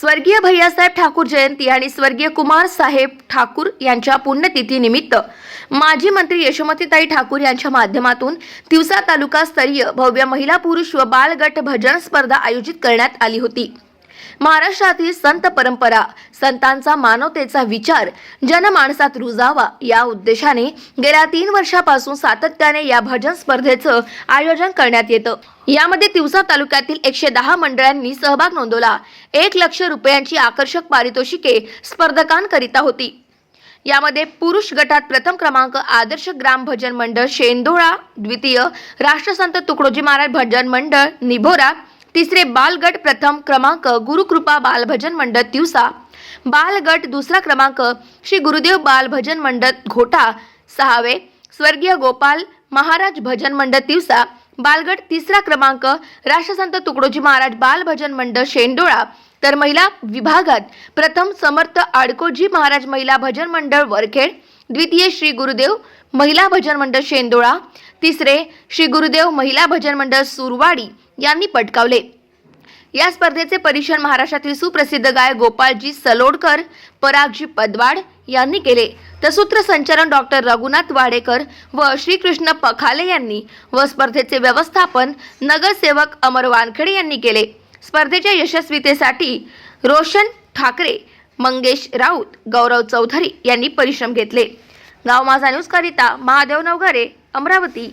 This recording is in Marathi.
स्वर्गीय भैयासाहेब ठाकूर जयंती आणि स्वर्गीय कुमार साहेब ठाकूर यांच्या पुण्यतिथीनिमित्त माजी मंत्री यशोमतीताई ठाकूर यांच्या माध्यमातून तिवसा तालुका स्तरीय भव्य महिला पुरुष व बालगट भजन स्पर्धा आयोजित करण्यात आली होती. महाराष्ट्रातील संत परंपरा संतांचा मानवतेचा विचार जनमानसात रुजावा या उद्देशाने गेल्या तीन वर्षापासून सातत्याने या भजन स्पर्धेचं आयोजन करण्यात येतं. यामध्ये तिवसा तालुक्यातील एकशे दहा मंडळांनी सहभाग नोंदवला. एक लक्ष रुपयांची आकर्षक पारितोषिके स्पर्धकांकरिता होती. यामध्ये पुरुष गटात प्रथम क्रमांक आदर्श ग्राम भजन मंडळ शेंदोळा द्वितीय राष्ट्रसंत तुकडोजी महाराज भजन मंडळ निभोरा तिसरे बालगट प्रथम क्रमांक गुरुकृपा बालभजन मंडळ दिवसा. बालगट दुसरा क्रमांक श्री गुरुदेव बाल भजन मंडळ घोटा सहावे. स्वर्गीय गोपाल महाराज भजन मंडळ दिवसा. बालगट तिसरा क्रमांक राष्ट्रसंत तुकडोजी महाराज बालभजन मंडळ शेंडोळा. तर महिला विभागात प्रथम समर्थ आडकोजी महाराज महिला भजन मंडळ वरखेड. द्वितीय श्री गुरुदेव महिला भजन मंडळ शेंदोळा तिसरे श्री गुरुदेव महिला भजन मंडळ सुरवाडी यांनी पटकावले. या स्पर्धेचे परीक्षण महाराष्ट्रातील सुप्रसिद्ध गायक गोपाळजी सलोडकर परागजी पदवाड यांनी केले. तर सूत्रसंचालन डॉक्टर रघुनाथ वाडेकर व श्रीकृष्ण पखाले यांनी व स्पर्धेचे व्यवस्थापन नगरसेवक अमर वानखेडे यांनी केले. स्पर्धेच्या यशस्वीतेसाठी रोशन ठाकरे मंगेश राऊत गौरव चौधरी यांनी परिश्रम घेतले. गाव माझा न्यूजकरिता महादेव नवघरे अमरावती.